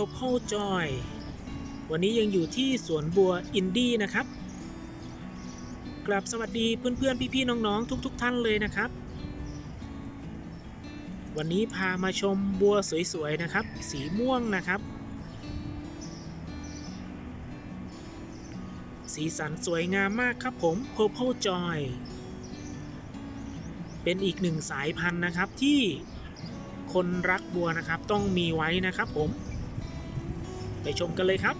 Purple Joy วันนี้ยังอยู่ที่สวนบัวอินดี้นะครับ กลับสวัสดีเพื่อนๆ พี่ๆ น้องๆ ทุก ๆ ท่านเลยนะครับ วันนี้พามาชมบัวสวยๆ นะครับ สีม่วงนะครับ สีสันสวยงามมากครับผม Purple Joy เป็นอีกหนึ่งสายพันธุ์นะครับที่คนรักบัวนะครับต้องมีไว้นะครับผม ชมกันเลยครับ